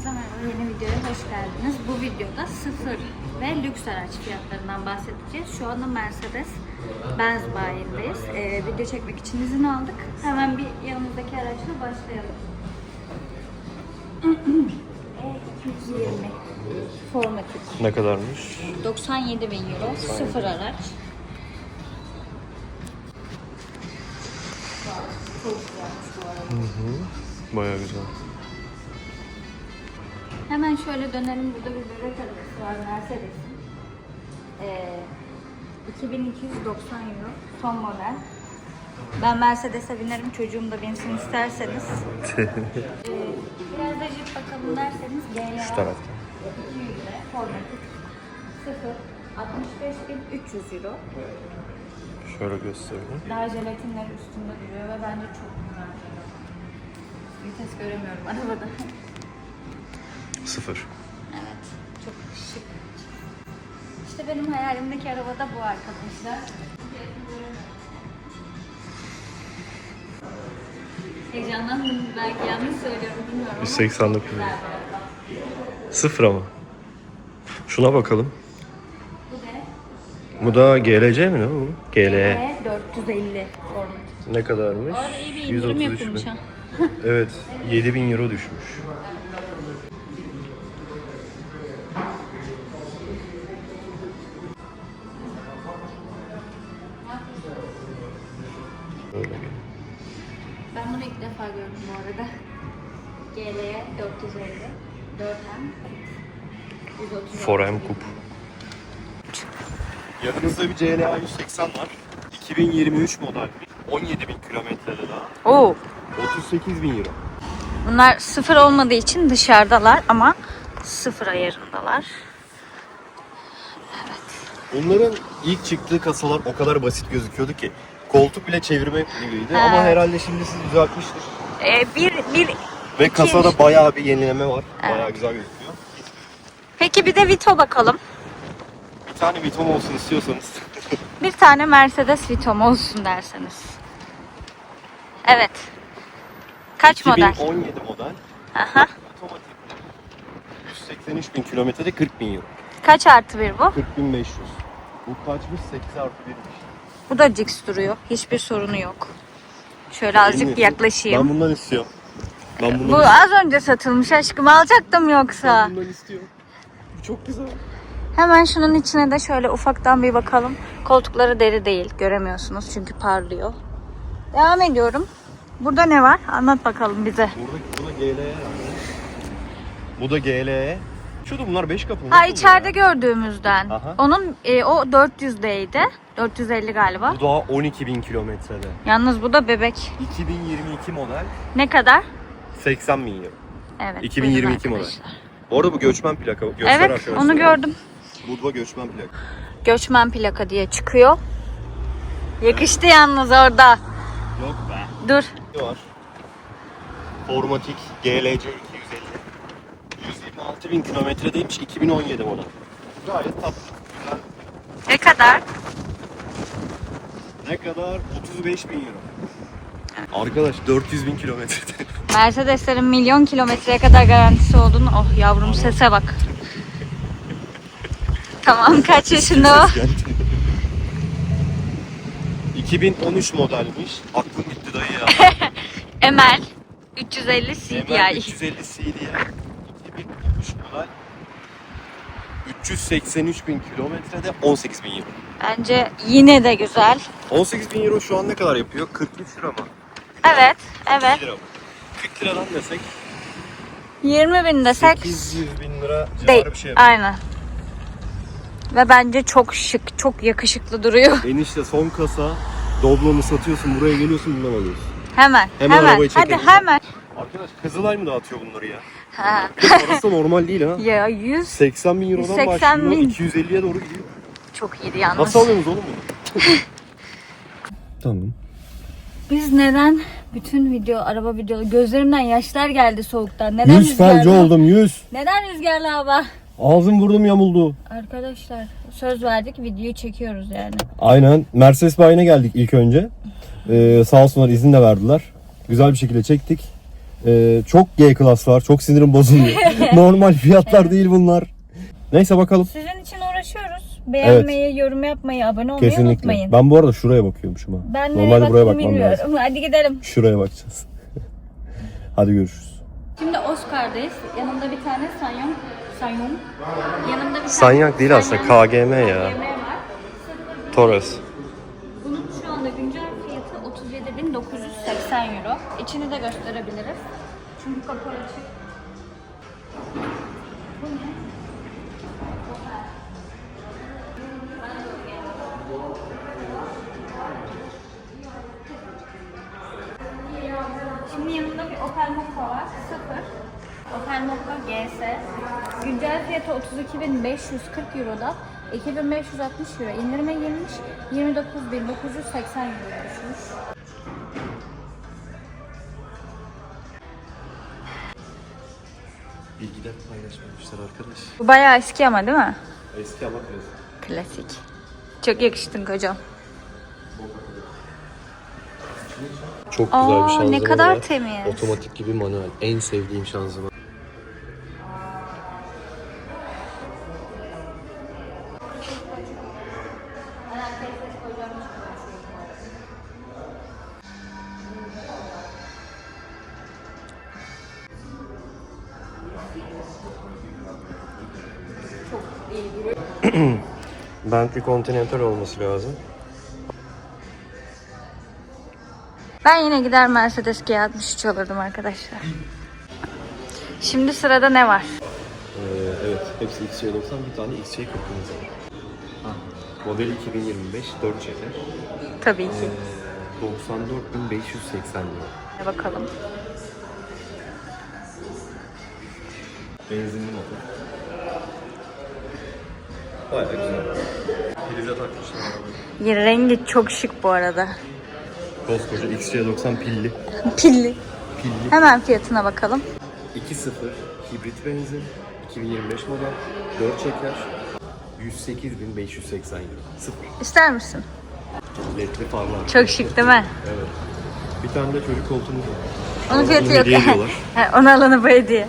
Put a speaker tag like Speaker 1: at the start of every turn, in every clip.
Speaker 1: Herkese merhaba, yeni videoya hoş geldiniz. Bu videoda sıfır ve lüks araç fiyatlarından bahsedeceğiz. Şu anda Mercedes Benz bayindeyiz. Ee, video çekmek için izin aldık. Hemen bir yanımızdaki araçla başlayalım. E220 Formatik.
Speaker 2: Ne kadarmış?
Speaker 1: 97 bin euro, sıfır araç. Çok güzelmiş bu arada.
Speaker 2: Baya güzel.
Speaker 1: Hemen şöyle dönelim. Burada bir bebek arabası var Mercedes'in. Ee, 2290 euro. Son model. Ben Mercedes'e binerim. Çocuğum da binsin isterseniz. Ee, biraz da jip bakalım derseniz GLA
Speaker 2: Şu tarafta.
Speaker 1: 200 lira. Formatik. 0. 65.300 euro.
Speaker 2: Şöyle göstereyim.
Speaker 1: Daha jelatinler üstünde duruyor ve bence çok güzel. Vites göremiyorum arabada.
Speaker 2: Sıfır.
Speaker 1: Evet, çok şık. İşte benim hayalimdeki araba da bu arkadaşlar. Heyecanlandım. Belki yanlış söylüyorum bilmiyorum ama
Speaker 2: 189
Speaker 1: çok güzel bir araba.
Speaker 2: Sıfır ama. Şuna bakalım.
Speaker 1: Bu ne?
Speaker 2: Bu da GLC mi ne bu? GLE.
Speaker 1: Ve 450 format.
Speaker 2: Ne kadarmış?
Speaker 1: Bu arada iyi bir indirim
Speaker 2: 133
Speaker 1: yapılmış ha.
Speaker 2: Evet. 7000 euro düşmüş.
Speaker 1: Defa gördüm bu arada. GL'ye 450. 4M. 130.
Speaker 2: Forem Kup. Yanımızda bir CLA 180 var. 2023 model. 17 bin kilometrede daha.
Speaker 1: Oo.
Speaker 2: 38 bin euro.
Speaker 1: Bunlar sıfır olmadığı için dışarıdalar ama sıfır ayarındalar.
Speaker 2: Onların ilk çıktığı kasalar o kadar basit gözüküyordu ki. Koltuk bile çevirme gibiydi
Speaker 1: Ha.
Speaker 2: ama herhalde şimdi siz düzeltmiştir.
Speaker 1: Ee, bir, bir...
Speaker 2: Ve kasada bayağı bir yenileme var. Bayağı güzel gözüküyor.
Speaker 1: Peki bir de Vito bakalım.
Speaker 2: Bir tane Vitom olsun istiyorsanız.
Speaker 1: Bir tane Mercedes Vito'm olsun derseniz. Evet. Kaç model?
Speaker 2: 2017 model.
Speaker 1: Aha.
Speaker 2: Otomatik. 183 bin kilometrede 40 bin euro.
Speaker 1: Kaç artı bir bu?
Speaker 2: 40 bin 500. Bu kaçmış? 8 artı 1'miş.
Speaker 1: Bu da Cix duruyor. Hiçbir sorunu yok. Şöyle azıcık
Speaker 2: Bilmiyorum.
Speaker 1: yaklaşayım.
Speaker 2: Ben bundan istiyorum. Ben bundan
Speaker 1: Bu az önce satılmış aşkım. Alacaktım yoksa.
Speaker 2: Ben bundan istiyorum. Bu çok güzel.
Speaker 1: Hemen şunun içine de şöyle ufaktan bir bakalım. Koltukları deri değil. Göremiyorsunuz çünkü parlıyor. Devam ediyorum. Burada ne var? Anlat bakalım bize.
Speaker 2: Burada, bu da GLE. Bu da GLE. Şu da bunlar 5 kapı.
Speaker 1: Ha
Speaker 2: nasıl
Speaker 1: içeride
Speaker 2: ya?
Speaker 1: gördüğümüzden.
Speaker 2: Aha.
Speaker 1: Onun e, o 400'deydi. 450 galiba.
Speaker 2: Bu daha 12 bin kilometrede.
Speaker 1: Yalnız bu da bebek.
Speaker 2: 2022 model.
Speaker 1: Ne kadar?
Speaker 2: 80 bin euro.
Speaker 1: Evet.
Speaker 2: 2022
Speaker 1: buyurun
Speaker 2: model. Bu arada bu göçmen plaka. Göster
Speaker 1: Evet
Speaker 2: arkadaşlar.
Speaker 1: onu gördüm.
Speaker 2: Budva göçmen plaka.
Speaker 1: Göçmen plaka diye çıkıyor. Yakıştı yalnız orada.
Speaker 2: Yok be.
Speaker 1: Dur.
Speaker 2: Ne var? Formatik GLC 250. 126 bin kilometredeymiş 2017 model. Gayet tatlı.
Speaker 1: Ne kadar?
Speaker 2: Ne kadar? 35 bin euro. Arkadaş 400 bin kilometrede.
Speaker 1: Mercedeslerin milyon kilometreye kadar garantisi olduğunu. Oh yavrum sese bak. Tamam kaç yaşında o?
Speaker 2: Ses geldi. 2013 modelmiş. Aklım gitti dayı ya.
Speaker 1: Emel 350 CDI.
Speaker 2: Hemen 350 CDI. 2013 model. 383 bin kilometrede 18 bin euro.
Speaker 1: Bence yine de güzel.
Speaker 2: 18 bin euro şu an ne kadar yapıyor? 43 lira mı?
Speaker 1: Evet, evet.
Speaker 2: 40 lira mı? 40 liradan desek
Speaker 1: 20 bin desek
Speaker 2: 800 bin lira civarı bir şey yapıyor.
Speaker 1: Aynen. Ve bence çok şık, çok yakışıklı duruyor.
Speaker 2: Enişte son kasa Doblo'nu satıyorsun buraya geliyorsun bundan alıyorsun.
Speaker 1: Hemen,
Speaker 2: Hemen
Speaker 1: hemen.
Speaker 2: arabayı
Speaker 1: Hadi
Speaker 2: çekelim.
Speaker 1: hemen.
Speaker 2: Arkadaş Kızılay mı dağıtıyor bunları ya?
Speaker 1: Ha.
Speaker 2: Da normal değil ha.
Speaker 1: Ya 100
Speaker 2: 80 bin eurodan
Speaker 1: 180
Speaker 2: başlıyor
Speaker 1: bin.
Speaker 2: 250'ye doğru gidiyor.
Speaker 1: çok iyiydi yalnız.
Speaker 2: Nasıl alıyorsunuz oğlum bunu? tamam.
Speaker 1: Biz neden bütün video, araba videoları, gözlerimden yaşlar geldi soğuktan. Neden rüzgarlı?
Speaker 2: oldum 100.
Speaker 1: Neden rüzgarlı hava?
Speaker 2: Ağzım burnum yamuldu.
Speaker 1: Arkadaşlar söz verdik videoyu çekiyoruz yani.
Speaker 2: Aynen. Mercedes bayine geldik ilk önce. Ee, sağ olsunlar izin de verdiler. Güzel bir şekilde çektik. Ee, çok G klas var. Çok sinirim bozuluyor. Normal fiyatlar değil bunlar. Neyse bakalım.
Speaker 1: Sizin için uğraşıyoruz. Beğenmeyi, yorum yapmayı, abone olmayı
Speaker 2: Kesinlikle.
Speaker 1: unutmayın.
Speaker 2: Ben bu arada şuraya bakıyormuşum ha.
Speaker 1: Ben nereye
Speaker 2: Normalde buraya bakmam
Speaker 1: bilmiyorum.
Speaker 2: lazım.
Speaker 1: Hadi gidelim.
Speaker 2: Şuraya bakacağız. Hadi görüşürüz.
Speaker 1: Şimdi Oscar'dayız. Yanımda bir tane Sanyong. Sanyong. Yanımda bir tane
Speaker 2: Sanyak değil aslında, KGM ya.
Speaker 1: KGM var.
Speaker 2: Torres.
Speaker 1: İçini de gösterebiliriz. Çünkü kapalı açık. Bu ne? Şimdi yanımda bir Opel Mokka var. Sıfır. Opel Mokka GS. Güncel fiyatı 32.540 Euro'da. 2560 euro indirime girmiş. 29.980 euro düşmüş.
Speaker 2: Paylaşmamışlar arkadaş.
Speaker 1: Bu bayağı eski ama değil mi?
Speaker 2: Eski ama klasik.
Speaker 1: Klasik. Çok yakıştın kocam.
Speaker 2: Çok
Speaker 1: Aa,
Speaker 2: güzel bir şanzıman
Speaker 1: ne kadar
Speaker 2: var.
Speaker 1: temiz.
Speaker 2: Otomatik gibi manuel. En sevdiğim şanzıman. Bentley Continental olması lazım.
Speaker 1: Ben yine gider Mercedes G63 alırdım arkadaşlar. Şimdi sırada ne var?
Speaker 2: Ee, evet, hepsi XC90 bir tane XC 40 var. Model 2025 4 çeker.
Speaker 1: Tabii ki.
Speaker 2: Ee, 94.580 lira.
Speaker 1: Bakalım.
Speaker 2: Benzinli motor. Bayağı güzel. Prize takmışlar arabayı.
Speaker 1: Ya, rengi çok şık bu arada.
Speaker 2: Koskoca XC90 pilli.
Speaker 1: Pilli.
Speaker 2: Pilli.
Speaker 1: Hemen fiyatına bakalım.
Speaker 2: 2.0 hibrit benzin. 2025 model. 4 çeker. 108.580 euro. Sıfır.
Speaker 1: İster misin?
Speaker 2: Ledli farlar.
Speaker 1: Çok şık değil mi?
Speaker 2: Evet. Bir tane de çocuk koltuğumuz var.
Speaker 1: Onun fiyatı yok. Onu alanı bu hediye.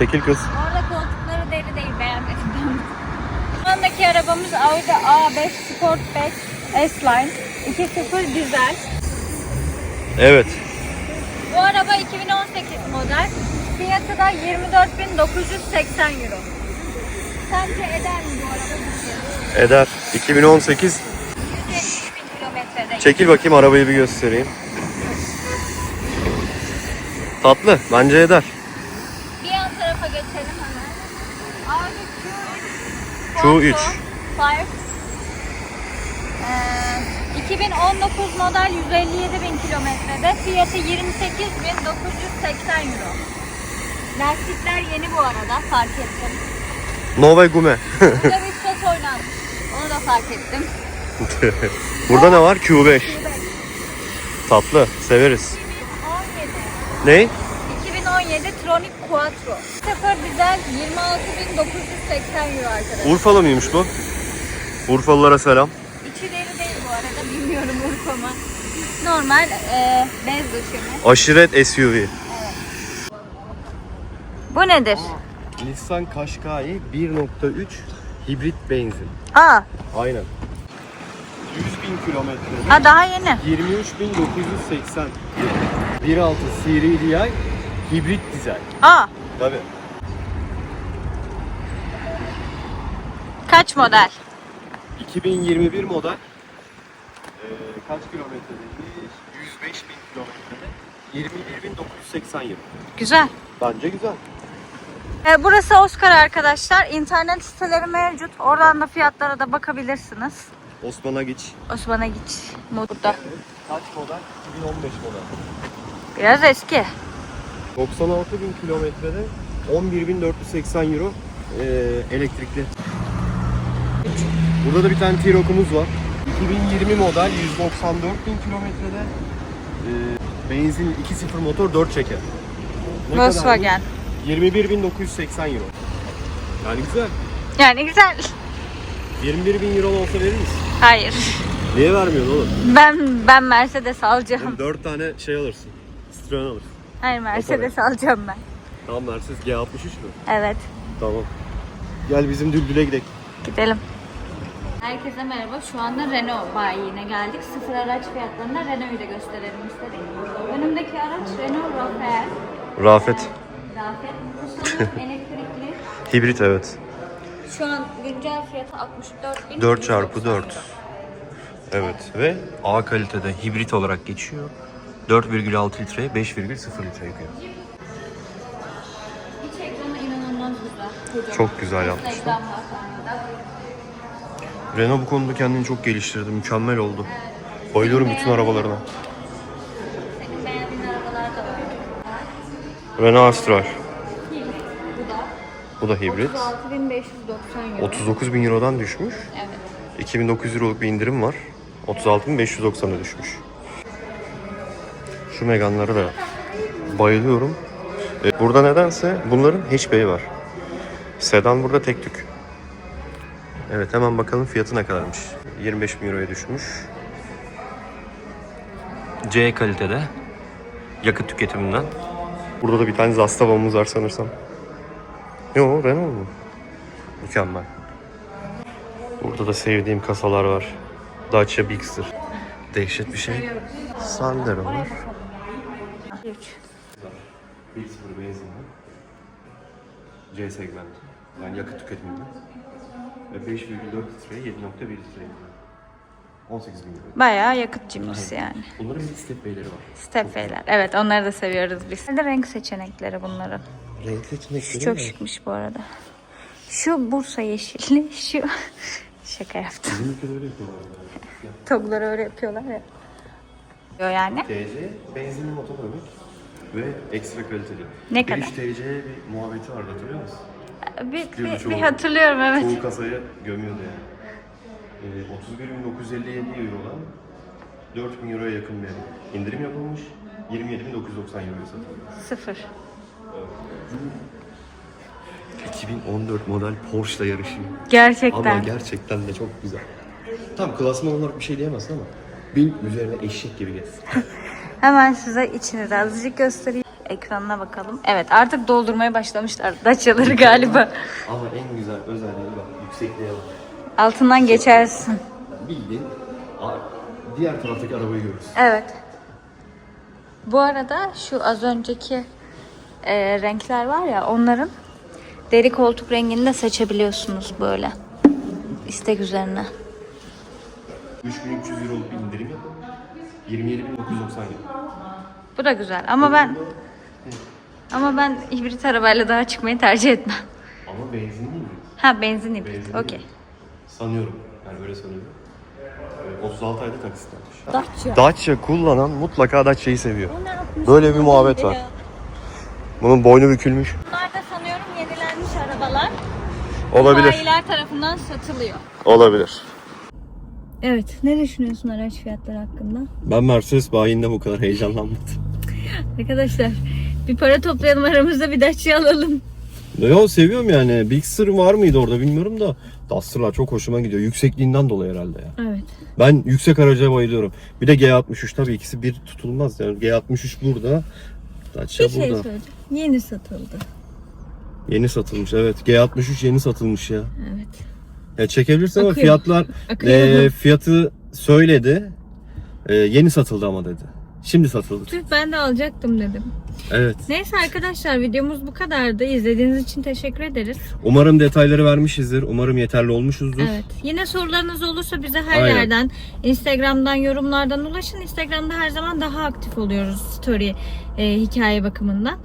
Speaker 2: Çekil kız.
Speaker 1: Orada koltukları deri değil beğenmedim. Şu andaki arabamız Audi A5 Sportback S-Line 2.0 dizel.
Speaker 2: Evet.
Speaker 1: Bu araba 2018 model. Fiyatı da 24.980 euro. Sence eder mi bu araba fiyatı?
Speaker 2: Eder. 2018.
Speaker 1: 170 bin kilometrede.
Speaker 2: Çekil bakayım arabayı bir göstereyim. Tatlı. Bence eder.
Speaker 1: Bir yan tarafa geçelim hemen. Audi Q3.
Speaker 2: Q3.
Speaker 1: Five. Ee, 2019 model 157 bin kilometrede. Fiyatı 28.980 euro. Lastikler yeni bu arada fark ettim.
Speaker 2: Nova Gume.
Speaker 1: Burada bir ses oynanmış. Onu da fark ettim.
Speaker 2: Burada ne var? Q5. Tatlı. Severiz.
Speaker 1: 2017.
Speaker 2: Ne?
Speaker 1: 2017 Tronic Quattro. Sıfır dizel 26.980 euro arkadaşlar.
Speaker 2: Urfalı mıymış bu? Urfalılara selam.
Speaker 1: İçi deri değil bu arada. Bilmiyorum Urfa mı. Normal e, bez döşemi.
Speaker 2: Aşiret SUV.
Speaker 1: Bu nedir?
Speaker 2: Nissan Qashqai 1.3 hibrit benzin.
Speaker 1: Aa,
Speaker 2: Aynen. 100 bin kilometrede.
Speaker 1: ha daha yeni.
Speaker 2: 23.980 1.6 CRDI hibrit dizel.
Speaker 1: Aa,
Speaker 2: Tabii.
Speaker 1: kaç model?
Speaker 2: 2021 model. Ee, kaç kilometredeymiş? 105 bin kilometrede. 21.980 euro.
Speaker 1: Güzel.
Speaker 2: Bence güzel.
Speaker 1: E, burası Oscar arkadaşlar. İnternet siteleri mevcut. Oradan da fiyatlara da bakabilirsiniz.
Speaker 2: Osman'a geç.
Speaker 1: Osman'a git. Burada.
Speaker 2: Kaç model? 2015 model.
Speaker 1: Biraz eski.
Speaker 2: 96 bin kilometrede 11.480 euro ee, elektrikli. Burada da bir tane T-Roc'umuz var. 2020 model 194 bin kilometrede ee, benzin 2.0 motor 4 çeker. Ne?
Speaker 1: Volkswagen.
Speaker 2: 21.980 euro. Yani güzel.
Speaker 1: Yani güzel.
Speaker 2: 21 bin euro olsa verir misin?
Speaker 1: Hayır.
Speaker 2: Niye vermiyorsun oğlum?
Speaker 1: Ben ben Mercedes alacağım.
Speaker 2: Oğlum 4 tane şey alırsın. Citroen alırsın.
Speaker 1: Hayır Mercedes alacağım ben.
Speaker 2: Tamam Mercedes G63 mü?
Speaker 1: Evet.
Speaker 2: Tamam. Gel bizim Düldül'e gidelim.
Speaker 1: Gidelim. Herkese merhaba. Şu anda Renault bayiine geldik. Sıfır araç fiyatlarında Renault'u da gösterelim istedik. Önümdeki araç Renault Rafael.
Speaker 2: Rafet.
Speaker 1: Rafet. Bu sanırım elektrikli.
Speaker 2: Hibrit evet.
Speaker 1: Şu an güncel fiyatı 64 bin.
Speaker 2: 4 çarpı 4. Evet ve A kalitede hibrit olarak geçiyor. 4,6 litreye 5,0 litre yakıyor.
Speaker 1: İç ekranı inanılmaz güzel. Kocaman.
Speaker 2: Çok güzel yapmışlar. Renault bu konuda kendini çok geliştirdi. Mükemmel oldu. Bayılıyorum bütün arabalarına.
Speaker 1: Senin beğendiğin arabalar da var.
Speaker 2: Renault Astral.
Speaker 1: Hibrit. Bu da.
Speaker 2: Bu da hibrit.
Speaker 1: 36.590 euro.
Speaker 2: 39 bin Euro'dan düşmüş.
Speaker 1: Evet.
Speaker 2: 2900 Euro'luk bir indirim var. 36.590'a düşmüş. Şu Megane'lara da bayılıyorum. E, Burada nedense bunların hatchback'i var. Sedan burada tek tük. Evet hemen bakalım fiyatı ne kadarmış. 25 bin Euro'ya düşmüş. C kalitede. Yakıt tüketiminden. Burada da bir tane Zastava'mız var sanırsam. Yo Renault mu? Mükemmel. Burada da sevdiğim kasalar var. Dacia Bigster. Dehşet bir şey. Sandero var.
Speaker 1: 3.
Speaker 2: 1.0 benzinli. C segmenti. Yani yakıt tüketiminde. Ve 5,4 litreye 7.1 litre. 18 bin euro.
Speaker 1: Bayağı yakıt cimrisi yani.
Speaker 2: Bunların bir step beyleri var.
Speaker 1: Stepway'ler. Evet onları da seviyoruz biz. Bir de renk seçenekleri bunların.
Speaker 2: Renkli içindeki
Speaker 1: Çok şıkmış bu arada. Şu Bursa yeşilli, şu şaka yaptım.
Speaker 2: Bizim ülkede öyle yapıyorlar.
Speaker 1: Togları öyle yapıyorlar ya. Diyor Yani.
Speaker 2: TC benzinli motor demek ve ekstra kaliteli.
Speaker 1: Ne kadar?
Speaker 2: iş TC bir muhabbeti vardı hatırlıyor musun?
Speaker 1: Bir, bir,
Speaker 2: çoğu.
Speaker 1: bir hatırlıyorum evet.
Speaker 2: Çoğu kasayı gömüyordu yani. Ee, 31.957 Euro'dan 4.000 Euro'ya yakın bir indirim yapılmış. 27.990 Euro'ya satılıyor.
Speaker 1: Sıfır.
Speaker 2: 2014 model Porsche'la yarışıyor.
Speaker 1: Gerçekten.
Speaker 2: Ama gerçekten de çok güzel. Tam klasman olarak bir şey diyemezsin ama bin üzerine eşek gibi gez.
Speaker 1: Hemen size içini de azıcık göstereyim. Ekranına bakalım. Evet artık doldurmaya başlamışlar Dacia'ları galiba.
Speaker 2: Ama en güzel özelliği bak yüksekliğe bak.
Speaker 1: Altından geçersin.
Speaker 2: Bildiğin diğer taraftaki arabayı görürsün.
Speaker 1: Evet. Bu arada şu az önceki e, renkler var ya onların deri koltuk rengini de seçebiliyorsunuz böyle. İstek üzerine.
Speaker 2: 3300 Euro'luk bir indirim. 27.990 Euro.
Speaker 1: Bu da güzel ama ben ama ben hibrit arabayla daha çıkmayı tercih etmem.
Speaker 2: Ama benzinli mi?
Speaker 1: Ha benzin hibrit.
Speaker 2: Benzinli
Speaker 1: Okey.
Speaker 2: Sanıyorum. Yani öyle sanıyorum. Ee, 36 ayda taksitlenmiş.
Speaker 1: Dacia.
Speaker 2: Dacia kullanan mutlaka Dacia'yı seviyor. Böyle bir muhabbet var. Bunun boynu bükülmüş.
Speaker 1: Bunlar da sanıyorum yenilenmiş arabalar.
Speaker 2: Olabilir.
Speaker 1: Bayiler tarafından satılıyor.
Speaker 2: Olabilir.
Speaker 1: Evet. Ne düşünüyorsun araç fiyatları hakkında?
Speaker 2: Ben Mercedes bayinde bu kadar heyecanlanmadım.
Speaker 1: Arkadaşlar bir para toplayalım aramızda bir Dacia alalım.
Speaker 2: Yo seviyorum yani. Big Sur var mıydı orada bilmiyorum da. Duster'lar çok hoşuma gidiyor. Yüksekliğinden dolayı herhalde ya.
Speaker 1: Evet.
Speaker 2: Ben yüksek araca bayılıyorum. Bir de G63 tabii ikisi bir tutulmaz yani. G63 burada. Dacia
Speaker 1: Bir şey
Speaker 2: burada.
Speaker 1: söyleyeceğim. Yeni satıldı.
Speaker 2: Yeni satılmış evet. G63 yeni satılmış ya.
Speaker 1: Evet.
Speaker 2: Ya çekebilirsin ama
Speaker 1: Akıyor.
Speaker 2: fiyatlar
Speaker 1: Akıyor.
Speaker 2: e, fiyatı söyledi. E, yeni satıldı ama dedi. Şimdi satıldı.
Speaker 1: Tüh ben de alacaktım dedim.
Speaker 2: Evet.
Speaker 1: Neyse arkadaşlar videomuz bu kadardı. İzlediğiniz için teşekkür ederiz.
Speaker 2: Umarım detayları vermişizdir. Umarım yeterli olmuşuzdur.
Speaker 1: Evet. Yine sorularınız olursa bize her
Speaker 2: Aynen.
Speaker 1: yerden, Instagram'dan, yorumlardan ulaşın. Instagram'da her zaman daha aktif oluyoruz story e, hikaye bakımından.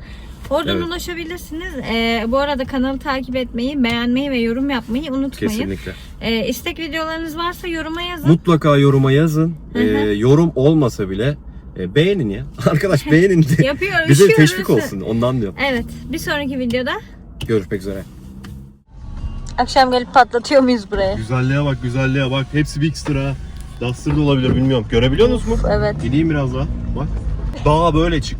Speaker 1: Oradan
Speaker 2: Evet.
Speaker 1: ulaşabilirsiniz. E, bu arada kanalı takip etmeyi, beğenmeyi ve yorum yapmayı unutmayın.
Speaker 2: Kesinlikle.
Speaker 1: E, istek videolarınız varsa yoruma yazın.
Speaker 2: Mutlaka yoruma yazın.
Speaker 1: Hı hı.
Speaker 2: E, yorum olmasa bile e, beğenin ya. Arkadaş beğenin de.
Speaker 1: Yapıyoruz.
Speaker 2: Bize teşvik olsun. Ondan diyorum.
Speaker 1: Evet. Bir sonraki videoda
Speaker 2: Görüşmek üzere.
Speaker 1: akşam gelip patlatıyor muyuz buraya?
Speaker 2: Güzelliğe bak güzelliğe bak. Hepsi Big Star ha. Duster da olabilir bilmiyorum. Görebiliyor musunuz mu?
Speaker 1: Evet.
Speaker 2: Gideyim biraz daha. Bak. Dağa böyle çık.